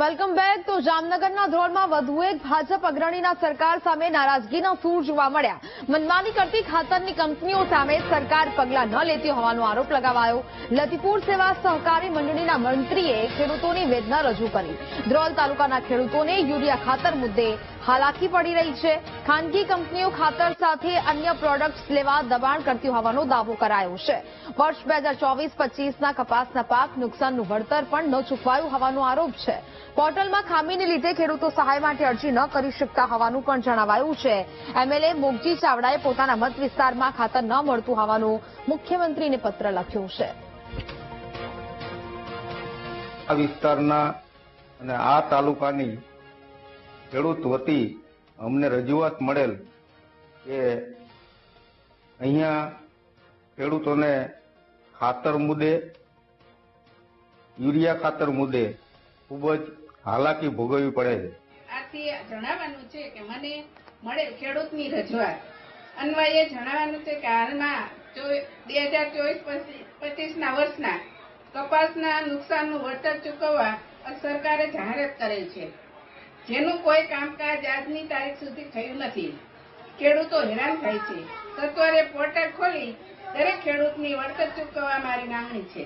Welcome back. તો જામનગરના ધ્રોળમાં વધુ એક ભાજપ અગ્રણીના સરકાર સામે નારાજગીના સૂર જોવા મળ્યા. મનમાની કરતી ખાતરની કંપનીઓ સામે સરકાર પગલાં ન લેતી હોવાનો આરોપ લગાવાયો. લતીપુર સેવા સહકારી મંડળીના મંત્રીએ ખેડૂતોની વેદના રજૂ કરી. ધ્રોલ તાલુકાના ખેડૂતોને યુરિયા ખાતર મુદ્દે હાલાકી પડી રહી છે. ખાનગી કંપનીઓ ખાતર સાથે અન્ય પ્રોડક્ટ્સ લેવા દબાણ કરતી હોવાનો દાવો કરાયો છે. વર્ષ બે હજાર ચોવીસ પચીસના કપાસના પાક નુકસાનનું વળતર પણ ન ચૂકવાયું હોવાનો આરોપ છે. પોર્ટલમાં ખામીને લીધે ખેડૂતો સહાય માટે અરજી ન કરી શકતા હોવાનું પણ જણાવાયું છે. એમએલએ મોગજી ચાવડાએ પોતાના મત વિસ્તારમાં ખાતર ન મળતું હોવાનું મુખ્યમંત્રીને પત્ર લખ્યું છે. આ વિસ્તારના અને આ તાલુકાની ખેડૂત વતી અમને રજૂઆત મળેલ કે અહીંયા ખેડૂતોને ખાતર મુદ્દે, યુરિયા ખાતર મુદ્દે ખૂબ જ હાલાકી ભોગવવી પડે છે. જણાવવાનું છે કે મને મળેલ ખેડૂતની રજૂઆત. અન્વયે જણાવવાનું છે કે હાલમાં બે હજાર ચોવીસ પચીસના વર્ષના કપાસના નુકસાનનું વળતર ચૂકવવા સરકારે જાહેરાત કરેલ છે. જેનું કોઈ કામકાજ આજની તારીખ સુધી થયું નથી. ખેડૂતો હેરાન થાય છે. સત્વરે પોર્ટલ ખોલી દરેક ખેડૂતની વળતર ચૂકવવા મારી માંગણી છે.